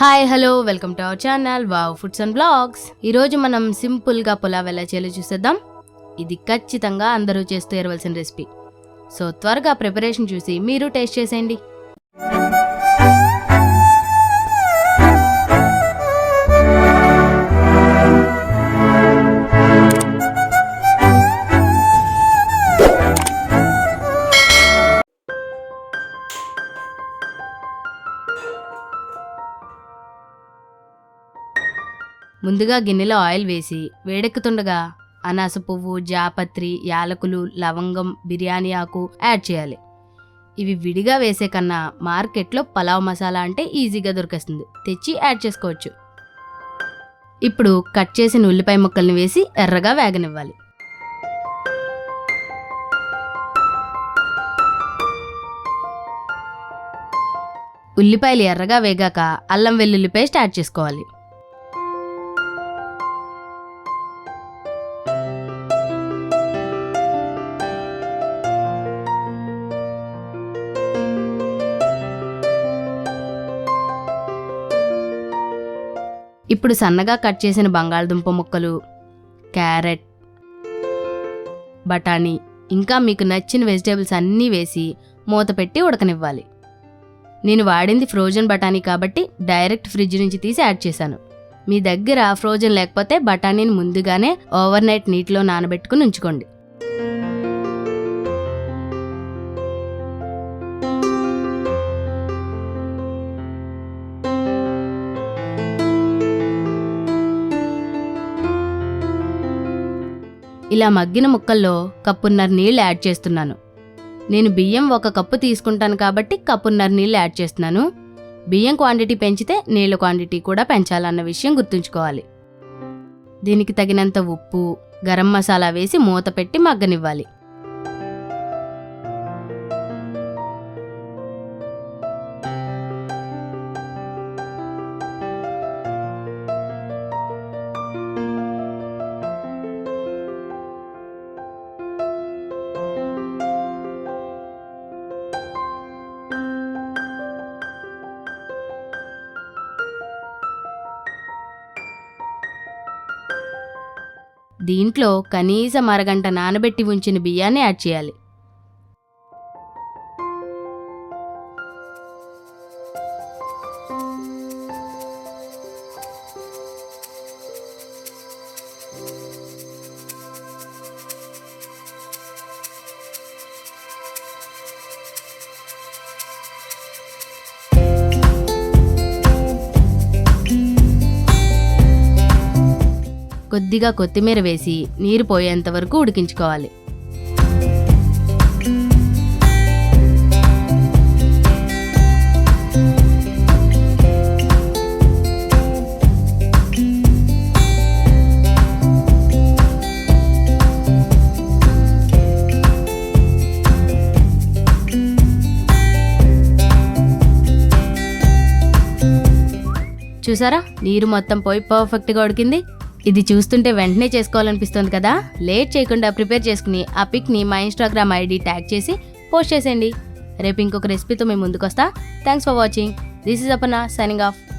Hi hello welcome to our channel wow foods and blogs ఈరోజు మనం సింపుల్గా పులావ్ ఎలా చేయాలో చూసేద్దాం. ఇది ఖచ్చితంగా అందరూ చేస్తూ ఎరవలసిన రెసిపీ. సో త్వరగా ప్రిపరేషన్ చూసి మీరు టేస్ట్ చేసేయండి. ముందుగా గిన్నెలో ఆయిల్ వేసి వేడెక్కుతుండగా అనాస పువ్వు జాపత్రి యాలకులు లవంగం బిర్యానీ ఆకు యాడ్ చేయాలి. ఇవి విడిగా వేసే కన్నా మార్కెట్లో పలావ్ మసాలా అంటే ఈజీగా దొరికేస్తుంది. తెచ్చి యాడ్ చేసుకోవచ్చు. ఇప్పుడు కట్ చేసిన ఉల్లిపాయ ముక్కల్ని వేసి ఎర్రగా వేగనివ్వాలి. ఉల్లిపాయలు ఎర్రగా వేగాక అల్లం వెల్లుల్లి పేస్ట్ యాడ్ చేసుకోవాలి. ఇప్పుడు సన్నగా కట్ చేసిన బంగాళదుంప ముక్కలు క్యారెట్ బఠానీ ఇంకా మీకు నచ్చిన వెజిటేబుల్స్ అన్నీ వేసి మూత పెట్టి ఉడకనివ్వాలి. నేను వాడింది ఫ్రోజన్ బఠానీ కాబట్టి డైరెక్ట్ ఫ్రిడ్జ్ నుంచి తీసి యాడ్ చేశాను. మీ దగ్గర ఫ్రోజన్ లేకపోతే బఠానీని ముందుగానే ఓవర్ నైట్ నీటిలో నానబెట్టుకుని ఉంచుకోండి. ఇలా మగ్గిన ముక్కల్లో కప్పున్నర నీళ్ళు యాడ్ చేస్తున్నాను. నేను బియ్యం ఒక కప్పు తీసుకుంటాను కాబట్టి కప్పున్నర నీళ్ళు యాడ్ చేస్తున్నాను. బియ్యం క్వాంటిటీ పెంచితే నీళ్ళ క్వాంటిటీ కూడా పెంచాలన్న విషయం గుర్తుంచుకోవాలి. దీనికి తగినంత ఉప్పు గరం మసాలా వేసి మూత పెట్టి మగ్గనివ్వాలి. దీంట్లో కనీసం అరగంట నానబెట్టి ఉంచిన బియ్యాన్ని యాడ్ చేయాలి. కొద్దిగా కొత్తిమీర వేసి నీరు పోయేంత వరకు ఉడికించుకోవాలి. చూసారా? నీరు మొత్తం పోయి పర్ఫెక్ట్గా ఉడికింది. ఇది చూస్తుంటే వెంటనే చేసుకోవాలనిపిస్తుంది కదా? లేట్ చేయకుండా ప్రిపేర్ చేసుకుని ఆ పిక్ని మా ఇన్స్టాగ్రామ్ ఐడి ట్యాగ్ చేసి పోస్ట్ చేసేయండి. రేపు ఇంకొక రెసిపీతో మేము ముందుకొస్తా. Thanks for watching. This is Apana signing off.